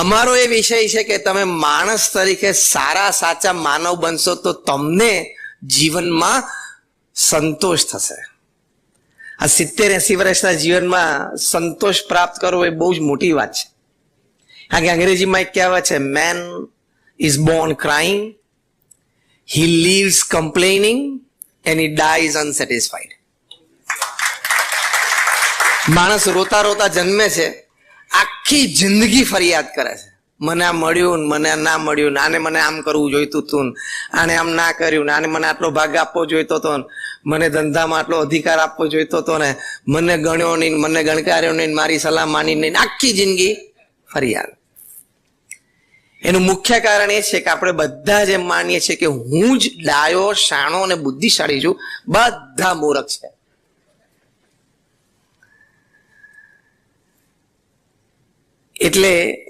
અમારો એ વિષય છે કે તમે માણસ તરીકે સારા, સાચા માનવ બનશો તો તમને જીવનમાં સંતોષ થશે. આ સિત્તેર એસી વર્ષના જીવનમાં સંતોષ પ્રાપ્ત કરવો એ બહુ જ મોટી વાત છે. કારણ કે અંગ્રેજીમાં એક કહેવાય છે man is born crying he lives complaining and he dies unsatisfied માણસ રોતા રોતા જન્મે છે આખી જિંદગી ફરિયાદ કરે છે. મને આ મળ્યું મને ના મળ્યું આને મને આમ કરવું જોઈતું હતું આને આમ ના કર્યું આને મને આટલો ભાગ આપવો જોઈતો હતો મને ધંધામાં આટલો અધિકાર આપવો જોઈતો હતો ને મને ગણ્યો નહીં મને ગણકાર્યો નહીં મારી સલાહ માની નહીં આખી જિંદગી ફરિયાદ. એનું મુખ્ય કારણ એ છે કે આપણે બધા જ એમ માનીએ છીએ કે હું જ ડાયો, શાણો અને બુદ્ધિશાળી છું. બધા મૂરખ છે. એટલે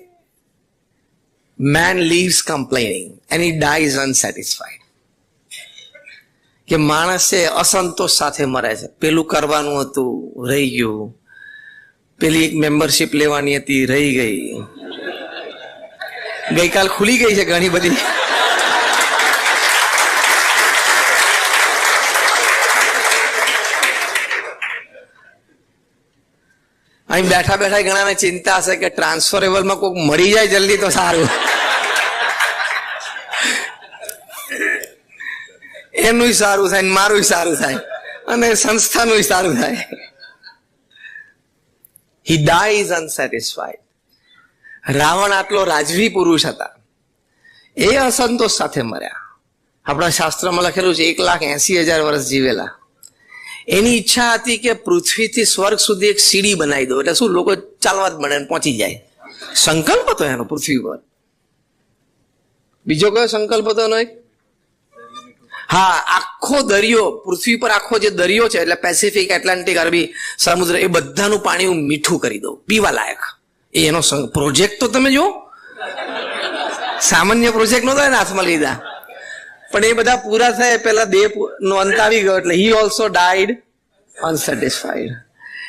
man lives complaining and he dies unsatisfied કે માણસ અસંતોષ સાથે મરે છે. પેલું કરવાનું હતું, રહી ગયું. પેલી એક મેમ્બરશિપ લેવાની હતી, રહી ગઈ. ગઈકાલ ખુલી ગઈ છે ઘણી બધી. અહીં બેઠા બેઠા ઘણાને ચિંતા હશે કે ટ્રાન્સફરેબલમાં કોઈક મરી જાય જલ્દી તો સારું. એનું સારું થાય ને મારું સારું થાય અને સંસ્થાનું સારું થાય. હી ડાઈઝ અનસેટિસ્ફાઈડ રાવણ આટલો રાજવી પુરુષ હતા. એ અસંતોષ સાથે મર્યા. આપણા શાસ્ત્રમાં લખેલું છે, એક લાખ એસી હજાર વર્ષ જીવેલા. એની ઈચ્છા હતી કે પૃથ્વીથી સ્વર્ગ સુધી એક સીડી બનાવી દો એટલે શું લોકો ચાલવા જ મળે પહોંચી જાય. સંકલ્પ હતો એનો પૃથ્વી પર બીજો કયો સંકલ્પ હતો એનો એક? હા, આખો દરિયો, પૃથ્વી પર આખો જે દરિયો છે, એટલે પેસિફિક એટલાન્ટિક અરબી, સમુદ્ર, એ બધાનું પાણી હું મીઠું કરી દઉં, પીવા લાયક. એ એનો પ્રોજેક્ટ તો તમે જુઓ. સામાન્ય પ્રોજેક્ટ નહોતો એને હાથમાં લીધા. પણ એ બધા પૂરા થયા પેલા દેહ નો અંત આવી ગયો એટલે હી ઓલ્સો ડાઈડ અનસેટિસ્ફાઈડ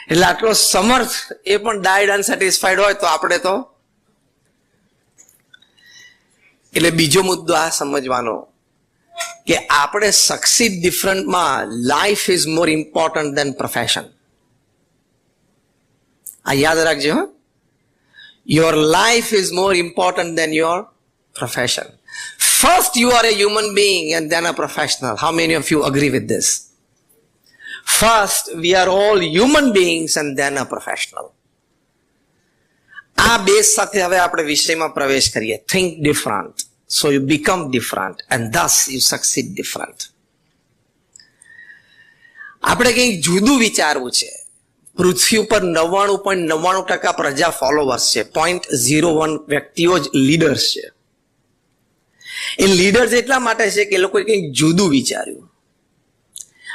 એટલે આટલો સમર્થ એ પણ ડાઈડ અનસેટિસ્ફાઈડ હોય તો આપણે તો એટલે બીજો મુદ્દો આ સમજવાનો કે આપણે succeed ડિફરન્ટમાં life is more important than profession આ યાદ રાખજો your life is more important than your profession. First, you are a human being and then a professional. How many of you agree with this? First, we are all human beings and then a professional. આ base સાથે હવે આપણે વિષયમાં પ્રવેશ કરીએ think different so you become different and thus you succeed different આપણે કંઈક જુદું વિચારવું છે પૃથ્વી ઉપર નવ્વાણું પોઈન્ટ નવ્વાણું ટકા પ્રજા ફોલોવર્સ છે પોઈન્ટ ઝીરો વન વ્યક્તિઓ જ લીડર્સ છે એ લીડર્સ એટલા માટે છે કે લોકોએ કંઈક જુદું વિચાર્યું.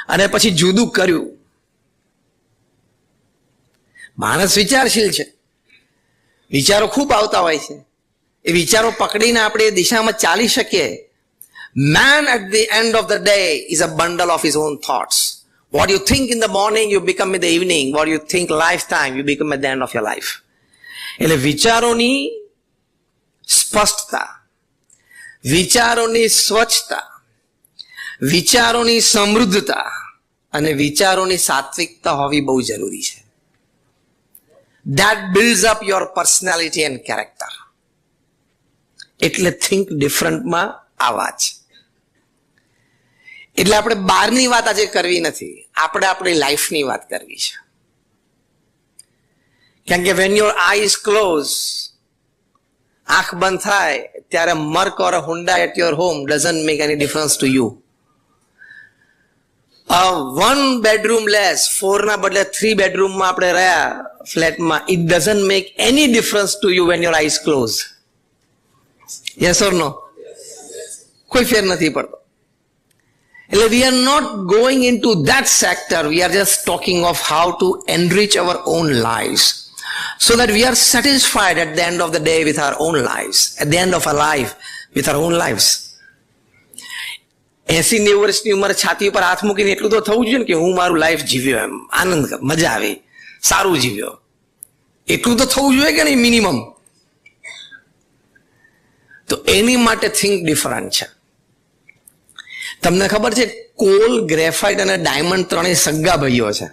અને પછી જુદું કર્યું. માણસ વિચારશીલ છે. વિચારો ખૂબ આવતા હોય છે. એ વિચારો પકડીને આપણે એ દિશામાં ચાલી શકીએ. Man at the end of the day is a bundle of his own thoughts what you think in the morning you become in the evening what you think life time you become at the end of your life એટલે વિચારોની સ્પષ્ટતા વિચારોની સ્વચ્છતા, વિચારોની સમૃદ્ધતા અને વિચારોની સાત્વિકતા હોવી બહુ જરૂરી છે. That build up your personality and character એટલે થિંક ડિફરન્ટમાં આવા છે એટલે આપણે બહારની વાત આજે કરવી નથી, આપણે આપણી લાઈફની વાત કરવી છે. કારણ કે વેન યોર આઈઝ ક્લોઝ આંખ બંધ થાય ત્યારે Merc or Hyundai at your home doesn't make any difference to you one bedroom less four ના બદલે થ્રી બેડરૂમમાં આપણે રહ્યા ફ્લેટમાં it doesn't make any difference to you when your eyes close yes or no કોઈ ફેર નથી પડતો. એટલે we are not going in to that sector we are just talking of how to enrich our own life so that we are satisfied at the end of the day with our own lives, at the end of our life with our own lives. એસી નેવું વર્ષની ઉંમર છાતી પર હાથ મૂકીને એટલું તો થવું જોઈએ ને કે હું મારું લાઈફ જીવ્યો એમ. આનંદ મજા આવી. સારું જીવ્યો. એટલું તો થવું જોઈએ કે નહીં મિનિમમ તો એની માટે થિંક ડિફરન્ટ છે. તમને ખબર છે કોલ ગ્રેફાઇટ અને ડાયમંડ ત્રણેય સગા ભાઈઓ છે.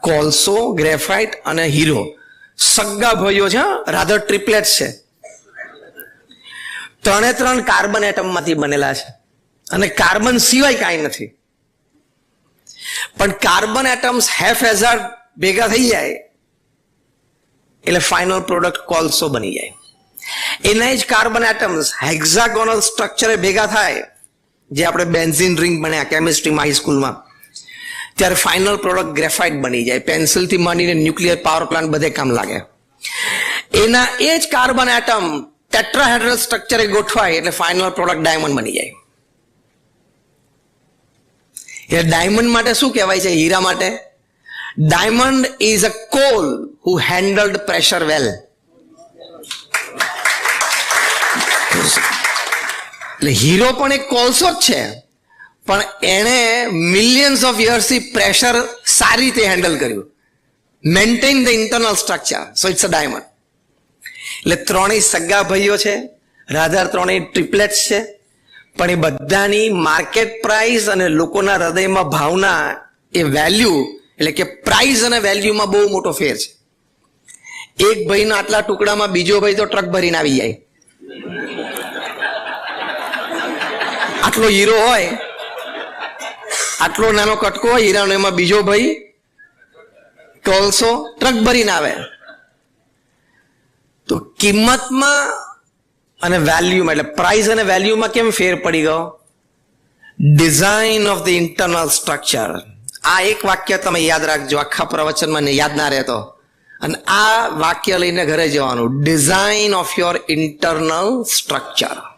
કોલસો ગ્રેફાઇટ અને હીરો સગા ભાઈઓ છે રાધર ટ્રિપલેટ છે. ત્રણે ત્રણ કાર્બન એટમમાંથી બનેલા છે. અને કાર્બન સિવાય કાંઈ નથી. પણ કાર્બન એટમ્સ હેફ હેઝાર્ડ ભેગા થઈ જાય, એટલે ફાઇનલ પ્રોડક્ટ કોલસો બની જાય. એના જ કાર્બન એટમ્સ હેક્ઝાગોનલ સ્ટ્રક્ચરે ભેગા થાય, જે આપણે બેન્ઝિન રિંગ બન્યા કેમિસ્ટ્રીમાં હાઈસ્કૂલમાં ત્યારે ફાઇનલ પ્રોડક્ટ ગ્રેફાઇટ બની જાય. પેન્સિલથી માંડીને ન્યુક્લિયર પાવર પ્લાન્ટ બધે કામ લાગે. એના એ જ કાર્બન એટમ ટેટ્રાહેડ્રલ સ્ટ્રક્ચરે ગોઠવાય એટલે ફાઇનલ પ્રોડક્ટ ડાયમંડ બની જાય. એટલે ડાયમંડ માટે શું કહેવાય છે? હીરા માટે. Diamond is a coal who handled pressure well એટલે હીરો પણ એક કોલસો જ છે. પણ એણે મિલિયન્સ ઓફ યર્સથી પ્રેશર સારી રીતે હેન્ડલ કર્યું. Maintain the internal structure so it's a diamond એટલે ત્રણેય સગા ભાઈઓ છે, રાધાર ત્રણેય ટ્રિપ્લેટ્સ છે, પણ એ બધાની માર્કેટ પ્રાઇસ અને લોકોના હૃદયમાં ભાવના એ વેલ્યુ એટલે કે પ્રાઇસ અને વેલ્યુમાં બહુ મોટો ફેર છે. એક ભાઈના આટલા ટુકડામાં બીજો ભાઈ તો ટ્રક ભરીને આવી જાય. આટલો હીરો હોય આટલો નાનો કટકો હીરાનો, એમાં બીજો ભાઈ કોલસો ટ્રક ભરીને આવે. તો કિંમતમાં અને વેલ્યુમાં, એટલે પ્રાઇસ અને વેલ્યુમાં કેમ ફેર પડી ગયો? Design of the internal structure આ એક વાક્ય તમે યાદ રાખજો, આખા પ્રવચનમાં યાદ ના રહેતો. અને આ વાક્ય લઈને ઘરે જવાનું. Design of your internal structure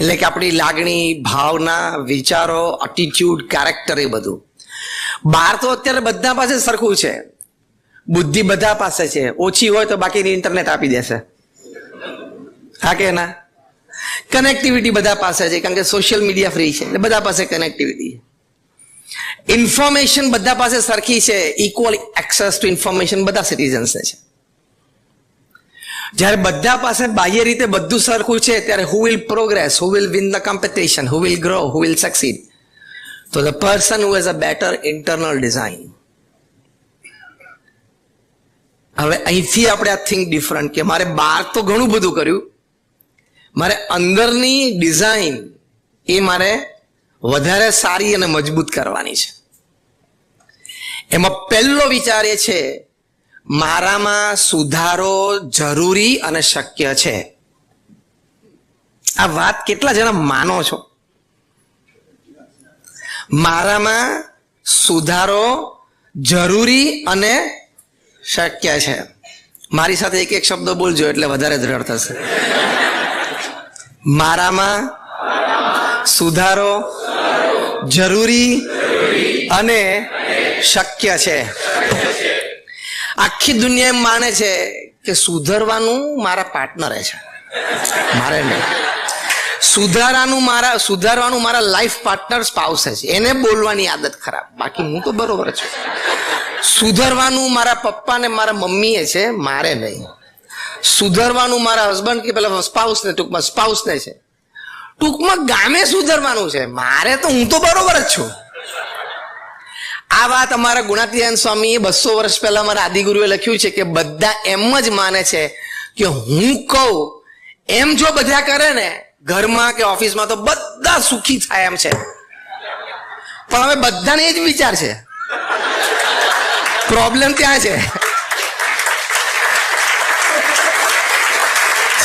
એટલે કે આપણી લાગણી, ભાવના, વિચારો એટીટ્યુડ કેરેક્ટર એ બધું. બહાર તો અત્યારે બધા પાસે સરખું છે. બુદ્ધિ બધા પાસે છે. ઓછી હોય તો બાકીની ઇન્ટરનેટ આપી દેશે. હા કે ના? કનેક્ટિવિટી બધા પાસે છે, કારણ કે સોશિયલ મીડિયા ફ્રી છે. એટલે બધા પાસે કનેક્ટિવિટી ઇન્ફોર્મેશન બધા પાસે સરખી છે. ઇક્વલ એક્સેસ ટુ ઇન્ફોર્મેશન બધા સિટીઝન્સ છે. જ્યારે બધા પાસે બાહ્ય રીતે બધું સરખું છે, ત્યારે who will progress who will win the competition who will grow who will succeed તો the person who has a better internal design હવે અહીંથી આપણે આ થિંક ડિફરન્ટ કે મારે બહાર તો ઘણું બધું કર્યું. મારે અંદરની ડિઝાઇન એ મારે વધારે સારી અને મજબૂત કરવાની છે. એમાં પહેલો વિચાર એ છે મારામાં સુધારો જરૂરી અને શક્ય છે. આ વાત કેટલા જણા માનો છો? મારામાં સુધારો જરૂરી અને શક્ય છે. મારી સાથે એક એક શબ્દ બોલજો એટલે વધારે દ્રઢ થશે. મારામાં સુધારો જરૂરી અને શક્ય છે. આખી દુનિયા એમ માને છે કે સુધરવાનું મારા પાર્ટનરે છે. મારે નહીં. સુધારાનું મારા સુધારવાનું મારા લાઈફ પાર્ટનર સ્પાઉસે છે. એને બોલવાની આદત ખરાબ. બાકી હું તો બરોબર છું. સુધરવાનું મારા પપ્પા ને મારા મમ્મીએ છે, મારે નહીં. સુધરવાનું મારા હસબન્ડ કે પેલા સ્પાઉસ ને, ટૂંકમાં સ્પાઉસ ને છે. ટૂંકમાં ગામે સુધરવાનું છે. મારે તો હું તો બરોબર જ છું. આ વાત અમારા ગુણાતીયાન સ્વામીએ બસો વર્ષ પહેલા અમારા આદિગુરુએ લખ્યું છે કે બધા એમ જ માને છે કે હું કહું, એમ જો બધા કરે ને, ઘરમાં કે ઓફિસમાં તો બધા સુખી થાય એમ છે. પણ હવે બધાને એ જ વિચાર છે. પ્રોબ્લેમ ત્યાં છે.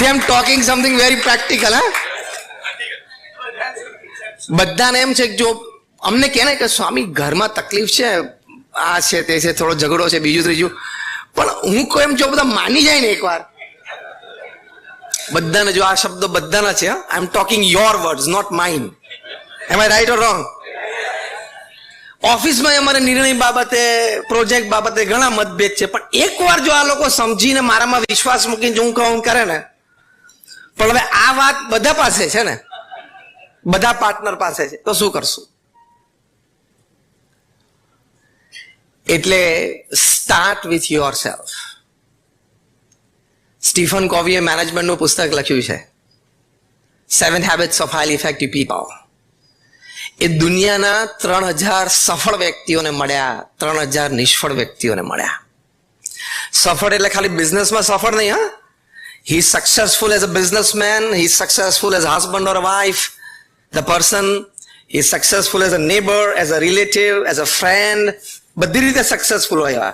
Am talking something very practical હા બધાને એમ છે કે જો અમને કહે ને કે સ્વામી, ઘરમાં તકલીફ છે, આ છે, તે છે, થોડો ઝઘડો છે, બીજું ત્રીજું. પણ હું કોઈ એમ જો બધા માની જાય ને એકવાર. બધાને જો આ શબ્દો બધાના છે I am talking your words not mind am I right or wrong ઓફિસમાં અમારે નિર્ણય બાબતે પ્રોજેક્ટ બાબતે ઘણા મતભેદ છે, પણ એકવાર જો આ લોકો સમજીને મારામાં વિશ્વાસ મૂકીને જો હું કહું કરે ને, પણ હવે આ વાત બધા પાસે છે ને? બધા પાર્ટનર પાસે છે, તો શું કરશું? એટલે start with yourself Stephen કોવીએ મેનેજમેન્ટનું પુસ્તક લખ્યું છે. Seven habits of highly effective people એ દુનિયાના ત્રણ હજાર સફળ વ્યક્તિઓને મળ્યા, ત્રણ હજાર નિષ્ફળ વ્યક્તિઓને મળ્યા. સફળ એટલે ખાલી બિઝનેસમાં સફળ નહીં, હા? He successful as a businessman he successful as husband or wife the person he successful as a neighbour as a relative as a friend બધી રીતે સક્સેસફુલ હોય એવા.